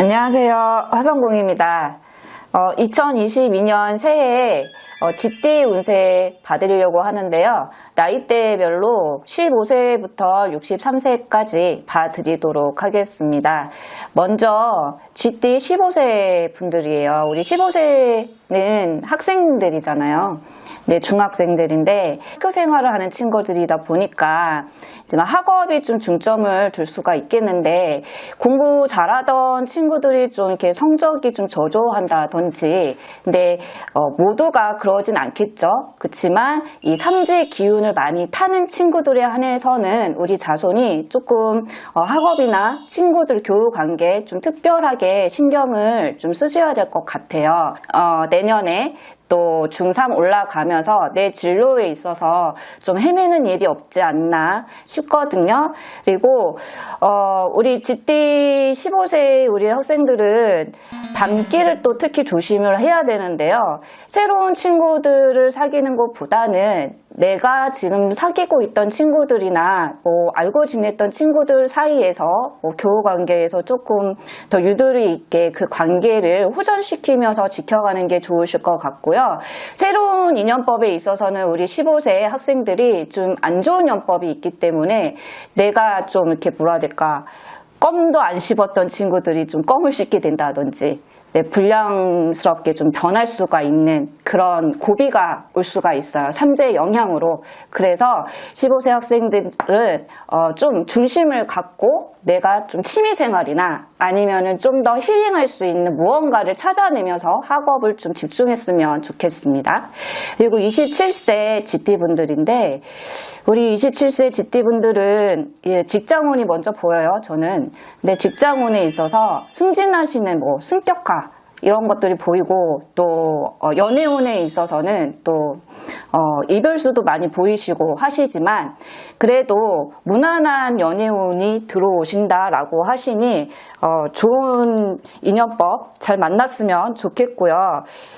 안녕하세요. 화성공입니다. 어, 2022년 새해에 어, 집디 운세 받으려고 하는데요. 나이대별로 15세부터 63세까지 봐드리도록 하겠습니다. 먼저 GD 15세 분들이에요. 우리 15세는 학생들이잖아요. 네, 중학생들인데 학교 생활을 하는 친구들이다 보니까 이제 막 학업이 좀 중점을 둘 수가 있겠는데 공부 잘하던 친구들이 좀 이렇게 성적이 좀 저조한다든지 근데 어, 모두가 그러진 않겠죠. 그렇지만 이 삼지 기운을 많이 타는 친구들에 한해서는 우리 자손이 조금 어, 학업이나 친구들 교우 관계에 좀 특별하게 신경을 좀 쓰셔야 될 것 같아요. 어, 내년에 또 중3 올라가면서 내 진로에 있어서 좀 헤매는 일이 없지 않나 싶거든요. 그리고 어, 우리 GD 15세 우리 학생들은 밤길을 또 특히 조심을 해야 되는데요. 새로운 친구들을 사귀는 것보다는 내가 지금 사귀고 있던 친구들이나 뭐 알고 지냈던 친구들 사이에서 뭐 교우 관계에서 조금 더 유도리 있게 그 관계를 호전시키면서 지켜가는 게 좋으실 것 같고요. 새로운 인연법에 있어서는 우리 15세 학생들이 좀 안 좋은 연법이 있기 때문에 내가 좀 이렇게 뭐라 해야 될까? 껌도 안 씹었던 친구들이 좀 껌을 씹게 된다든지 네, 불량스럽게 좀 변할 수가 있는 그런 고비가 올 수가 있어요. 삼재의 영향으로. 그래서 15세 학생들은 어, 좀 중심을 갖고 내가 좀 취미생활이나 아니면은 좀 더 힐링할 수 있는 무언가를 찾아내면서 학업을 좀 집중했으면 좋겠습니다. 그리고 27세 GT분들인데 우리 27세 GT분들은 예, 직장운이 먼저 보여요. 저는. 근데 직장운에 있어서 승진하시는 뭐 승격화 이런 것들이 보이고 또 어, 연애운에 있어서는 또 어, 이별수도 많이 보이시고 하시지만 그래도 무난한 연애운이 들어오신다라고 하시니 어, 좋은 인연법 잘 만났으면 좋겠고요.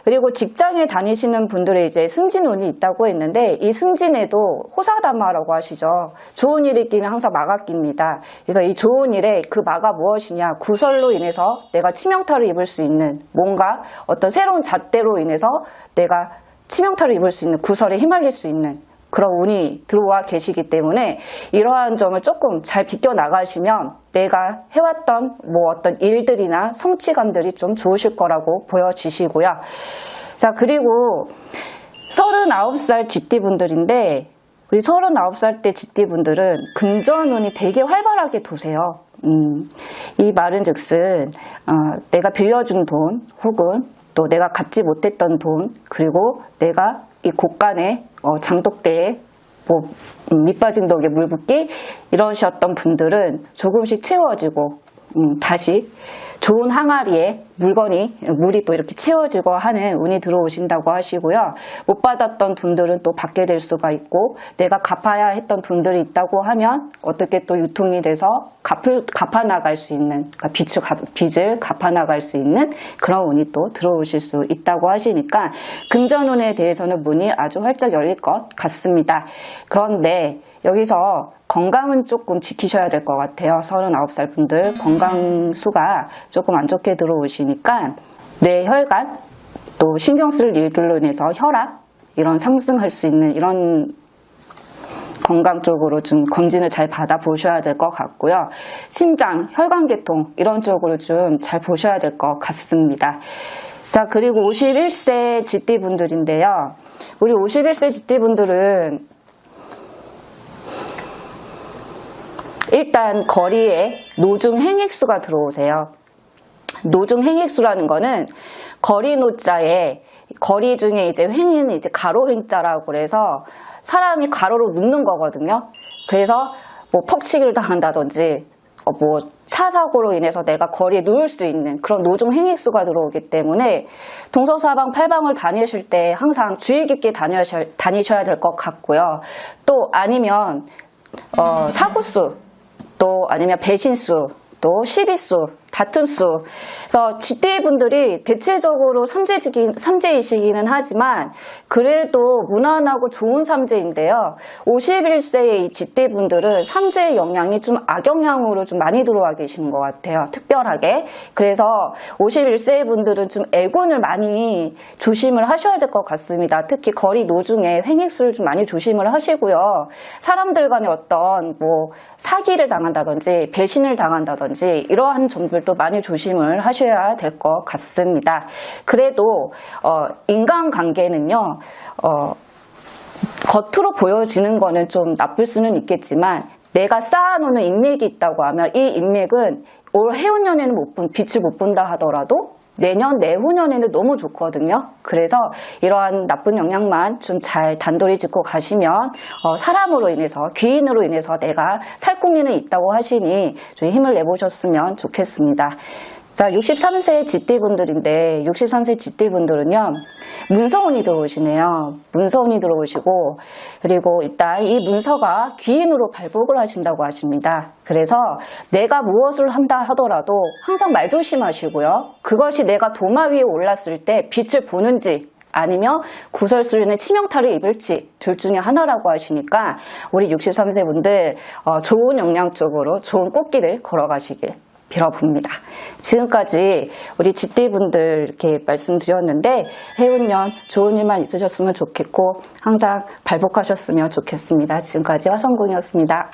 그리고 직장에 다니시는 분들의 이제 승진운이 있다고 했는데 이 승진에도 호사다마라고 하시죠. 좋은 일이 끼면 항상 마가 낍니다. 그래서 이 좋은 일에 그 마가 무엇이냐 구설로 인해서 내가 치명타를 입을 수 있는 뭔가 어떤 새로운 잣대로 인해서 내가 치명타를 입을 수 있는 구설에 휘말릴 수 있는 그런 운이 들어와 계시기 때문에 이러한 점을 조금 잘 비껴 나가시면 내가 해왔던 뭐 어떤 일들이나 성취감들이 좀 좋으실 거라고 보여지시고요. 자, 그리고 39살 GT분들인데 우리 39살 때 GT분들은 금전운이 되게 활발하게 도세요. 음, 이 말은 즉슨 어, 내가 빌려준 돈 혹은 또 내가 갚지 못했던 돈 그리고 내가 이 곳간에 어, 장독대에 뭐 음, 밑빠진 덕에 물 붓기 이러셨던 분들은 조금씩 채워지고 음, 다시 좋은 항아리에 물건이 물이 또 이렇게 채워지고 하는 운이 들어오신다고 하시고요. 못 받았던 돈들은 또 받게 될 수가 있고 내가 갚아야 했던 돈들이 있다고 하면 어떻게 또 유통이 돼서 갚을 갚아 나갈 수 있는 그러니까 빚을 갚, 빚을 갚아 나갈 수 있는 그런 운이 또 들어오실 수 있다고 하시니까 금전운에 대해서는 문이 아주 활짝 열릴 것 같습니다. 그런데 여기서 건강은 조금 지키셔야 될 것 같아요. 39살 분들 건강수가 조금 안 좋게 들어오시 니까 뇌 혈관 또 신경 쓸 일들로 인해서 혈압 이런 상승할 수 있는 이런 건강 쪽으로 좀 검진을 잘 받아 보셔야 될 것 같고요. 심장, 혈관계통 이런 쪽으로 좀 잘 보셔야 될 것 같습니다. 자, 그리고 51세 GT 분들인데요. 우리 51세 GT 분들은 일단 거리에 노중 행액수가 들어오세요. 노중 행액수라는 거는 거리 노자에 거리 중에 이제 횡은 이제 가로 횡자라고 그래서 사람이 가로로 눕는 거거든요. 그래서 뭐 퍽치기를 당한다든지 어, 뭐차 사고로 인해서 내가 거리에 누울 수 있는 그런 노중 행액수가 들어오기 때문에 동서사방 팔방을 다니실 때 항상 주의 깊게 다니셔, 다니셔야 될 것 같고요. 또 아니면 어, 사고수 또 아니면 배신수 또 시비수 같은 수. 그래서 지대 분들이 대체적으로 삼재지기, 삼재이시기는 하지만 그래도 무난하고 좋은 삼재인데요. 51세의 이 지대 분들은 삼재의 영향이 좀 악영향으로 좀 많이 들어와 계시는 것 같아요. 특별하게. 그래서 51세 분들은 좀 애군을 많이 조심을 하셔야 될 것 같습니다. 특히 거리 노중에 횡익수를 좀 많이 조심을 하시고요. 사람들 간의 어떤 뭐 사기를 당한다든지 배신을 당한다든지 이러한 점들 도 많이 조심을 하셔야 될 것 같습니다. 그래도 어, 인간관계는요. 어, 겉으로 보여지는 거는 좀 나쁠 수는 있겠지만 내가 쌓아놓는 인맥이 있다고 하면 이 인맥은 올 해운년에는 못 본, 빛을 못 본다 하더라도 내년, 내후년에는 너무 좋거든요. 그래서 이러한 나쁜 영향만 좀 잘 단돌이 짚고 가시면 어, 사람으로 인해서, 귀인으로 인해서 내가 살궁리는 있다고 하시니 좀 힘을 내보셨으면 좋겠습니다. 자, 63세 지띠분들인데 63세 지띠분들은요. 문서운이 들어오시네요. 문서운이 들어오시고 그리고 일단 이 문서가 귀인으로 발복을 하신다고 하십니다. 그래서 내가 무엇을 한다 하더라도 항상 말 조심하시고요. 그것이 내가 도마 위에 올랐을 때 빛을 보는지 아니면 구설수련의 치명타를 입을지 둘 중에 하나라고 하시니까 우리 63세 분들 어, 좋은 영향 쪽으로 좋은 꽃길을 걸어가시길 빌어봅니다. 지금까지 우리 지띠분들 이렇게 말씀드렸는데 해운년 좋은 일만 있으셨으면 좋겠고 항상 발복하셨으면 좋겠습니다. 지금까지 화성군이었습니다.